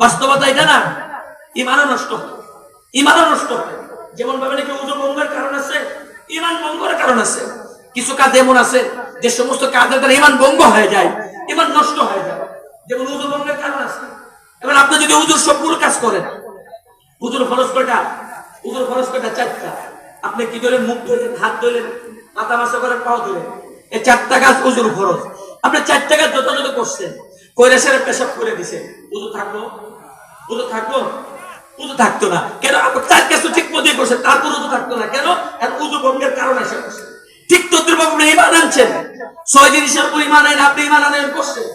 বাস্তবতা এটা না। ইমানও নষ্ট ইমানও নষ্ট যেমন ভাবে নাকি উজু ভঙ্গের কারণ আছে, ইমান ভঙ্গের কারণ আছে। কিছু কাজ এমন আছে যে সমস্ত কাজের দ্বারা ইমান ভঙ্গ হয়ে যায়, ইমান নষ্ট হয়ে যায়। যেমন উজু ভঙ্গের কারণ আছে। এবার আপনি যদি উজুর সবগুলো কাজ করেন উজুর খরচ কয়টা? উজুর খরচ কয়টা? চারটা। আপনি কি ধরলেন মুখ ধরলেন হাত ধরলেন মাথা মাসা করে পাও ধরলেন এই চারটা কাজ উজুর খরচ আপনি চারটা কাজ যথাযথ করছেন। কইরা সেরে পেশাব করে দিছে। উজু থাকল উজু থাকল উজু থাকতো না। কেন? আপনি চার ঠিক মতোই করছেন তারপর উজু থাকতো না। কেন? কারণ উজু ভঙ্গের কারণ করছে ঠিক তদ্রুপ আপনি ইমান আনছেন। ছয় জিনিসের উপর ইমান আইন আপনি ইমান আনায়ন করছেন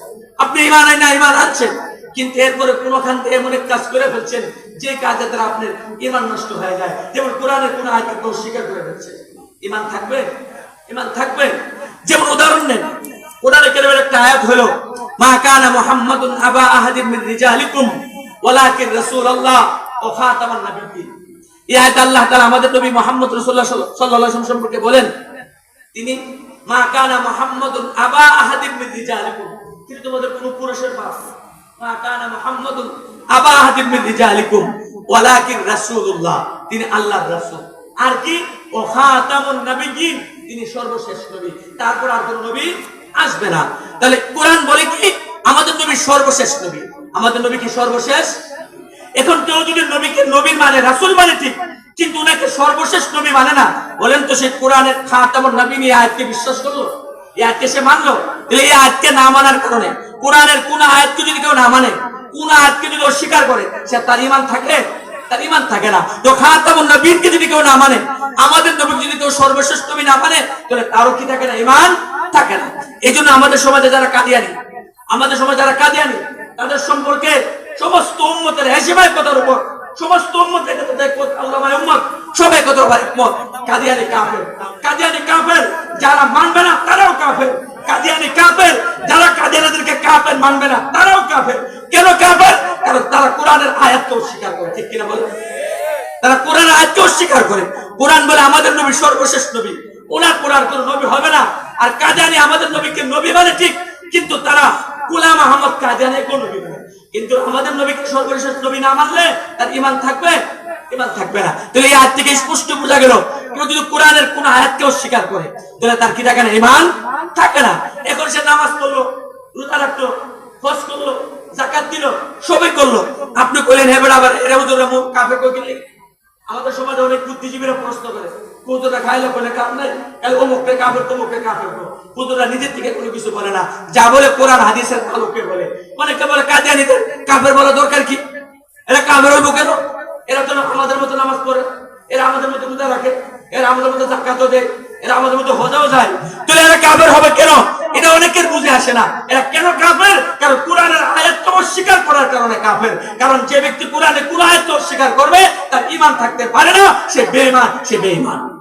আপনি ইমান আইন ইমান আনছেন। কিন্তু এরপরে কোনখান থেকে এমন এক কাজ করে ফেলছেন, যে কাজের দ্বারা আপনার ইমান নষ্ট হয়ে যায়। যেমন কোরআনের কোন আয়াতকে অস্বীকার করে ফেলছে ইমান থাকবে? ইমান থাকবে? যেমন উদাহরণ নেন। কোরআনে কেরিমের একটা আয়াত হলো মা আল্লাহ তাআলা নবী সম্পর্কে বলেন। তিনি তিনি আর কি? ও খাতামুন নাবিয়্যিন। তিনি সর্বশেষ নবী। তারপর আর কোন নবী আসবে না। তাহলে কোরআন বলে কি আমাদের নবী সর্বশেষ নবী। আমাদের নবী কি সর্বশেষ? এখন কেউ যদি নবীকে নবী মানে রাসূল মানে ঠিক, কিন্তু ওনাকে সর্বশেষ নবী মানে না, বলেন তো সেই কোরআনের খাতামুন নবী নিয়ে আয়াতকে বিশ্বাস করল? এই আয়াতকে সে মানলো? তাহলে এই আয়াতকে না মানার কারণে কোরআনের কোন আয়াতকে যদি কেউ না মানে কোন আয়াতকে যদি অস্বীকার করে, সে তার ইমান থাকে? তার ইমান থাকে না। তো খাতামুন নবীকে যদি কেউ না মানে আমাদের নবী যদি কেউ সর্বশেষ নবী না মানে তাহলে তারও কি থাকে না? ইমান থাকে না। এই জন্য আমাদের সমাজে যারা কাদিয়ানি, আমাদের সমাজে যারা কাদিয়ানি, তাদের সম্পর্কে সমস্ত উম্মতের হেসিমায় কথার উপর, সমস্ত উম্মত সবাই কত কাদিয়ানি কাফের। কাদিয়ানি কাফের, যারা মানবে না, তারাও কাফের। কাদিয়ানি কাফের, যারা কাদিয়ানিদেরকে কাফের মানবে না, তারাও কাফের। কেন কাফের? কারণ তারা কোরআনের আয়াতকে অস্বীকার করে। ঠিক কিনা বলে তারা কোরআন আয়াতকে অস্বীকার করে। কোরআন বলে আমাদের নবী সর্বশেষ নবী। ওনার কোরআন কোন নবী হবে না। আর কাদিয়ানি আমাদের নবীকে নবী মানে ঠিক, কিন্তু তারা গোলাম আহমদ কাদিয়ানি কোন নবী মানে কিন্তু আমাদের নবীকে সর্বশেষ নবী না মানলে তার ইমান থাকবে? ইমান থাকবে না। তাহলে এই আয়াত থেকে স্পষ্ট বোঝা গেল, কেউ যদি কোরআনের কোন আয়াতকে অস্বীকার করে, তাহলে তার কি থাকে না? ইমান থাকে না। এখন সে নামাজ পড়ল, রোজা রাখল করল জাকাত দিল, সবই করল। আপনি কইলেন হেবেন আবার এরা হুজুর কাফে কই আমাদের সমাজে অনেক বুদ্ধিজীবীরা প্রশ্ন করে কুতুরা খাইলে বলে কাপ নাই? অমুককে কাফের তমুককে কাফের কুতুরা নিজের থেকে কোনো কিছু বলে না। যা বলে কোরআন, হাদিসের আলোকে বলে। অনেকে বলে কাদিয়ানিতে কাফের বলা দরকার কি? এরা কাফের হইব কেন? এরা তো আমাদের মতো নামাজ পড়ে, এরা আমাদের মতো রোজা রাখে, এরা আমাদের মতো জাকাতও দেয়, এরা আমাদের মতো হজাও যায়। তাহলে এরা কাফের হবে কেন? এটা অনেকের বুঝে আসে না। এরা কেন কাফের? কারণ কোরআনের অস্বীকার করার কারণে কাফের। কারণ যে ব্যক্তি কোরআনে কোরআন অস্বীকার করবে, তার ইমান থাকতে পারে না, সে বেঈমান সে বেঈমান।